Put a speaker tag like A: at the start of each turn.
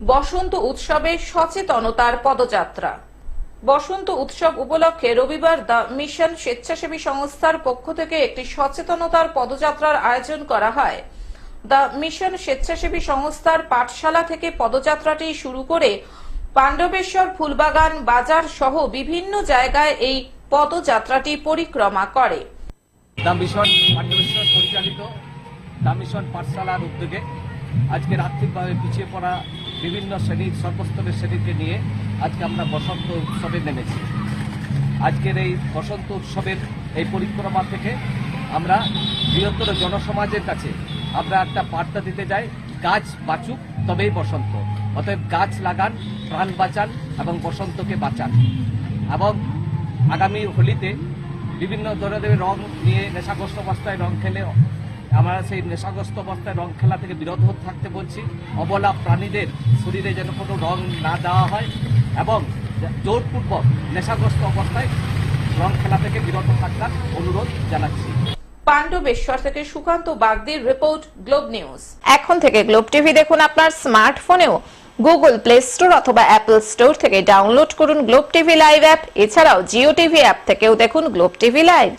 A: বসন্ত উৎসবে সচেতনতার পদযাত্রা। বসন্ত উৎসব উপলক্ষে রবিবার দ্য মিশন স্বেচ্ছাসেবী সংস্থার পক্ষ থেকে একটি সচেতনতার পদযাত্রার আয়োজন করা হয়। দ্য মিশন স্বেচ্ছাসেবী সংস্থার পাঠশালা থেকে পদযাত্রাটি শুরু করে পাণ্ডবেশ্বর ফুলবাগান বাজার সহ বিভিন্ন জায়গায় এই পদযাত্রাটি পরিক্রমা করে।
B: পরিচালিত উদ্যোগে আজকের আর্থিকভাবে পিছিয়ে পড়া বিভিন্ন শ্রেণির, সর্বস্তরের শ্রেণীকে নিয়ে আজকে আমরা বসন্ত উৎসবে নেমেছি। আজকের এই বসন্ত উৎসবের এই পরিক্রমা থেকে আমরা বৃহত্তর জনসমাজের কাছে আমরা একটা বার্তা দিতে যাই, গাছ বাঁচুক তবেই বসন্ত। অতএব গাছ লাগান, প্রাণ বাঁচান এবং বসন্তকে বাঁচান। এবং আগামী হোলিতে বিভিন্ন ধরনের রং নিয়ে নেশাগ্রস্ত অবস্থায় রং খেলে আমরা সেই নেশাগ্রস্ত অবস্থায় রং খেলা থেকে বিরত থাকতে বলছি। অবলা প্রাণীদের শরীরে যেন কোনো রং না দেওয়া হয় এবং জোরপূর্বক নেশাগ্রস্ত অবস্থায় রং খেলা থেকে বিরত থাকার অনুরোধ জানাচ্ছি।
A: পাণ্ডবেশ্বর থেকে সুকান্ত বাগদির রিপোর্ট, গ্লোব নিউজ।
C: এখন থেকে গ্লোব টিভি দেখুন আপনার স্মার্টফোনেও। গুগল প্লে স্টোর অথবা অ্যাপল স্টোর থেকে ডাউনলোড করুন গ্লোব টিভি লাইভ অ্যাপ। এছাড়াও জিও টিভি অ্যাপ থেকেও দেখুন গ্লোব টিভি লাইভ।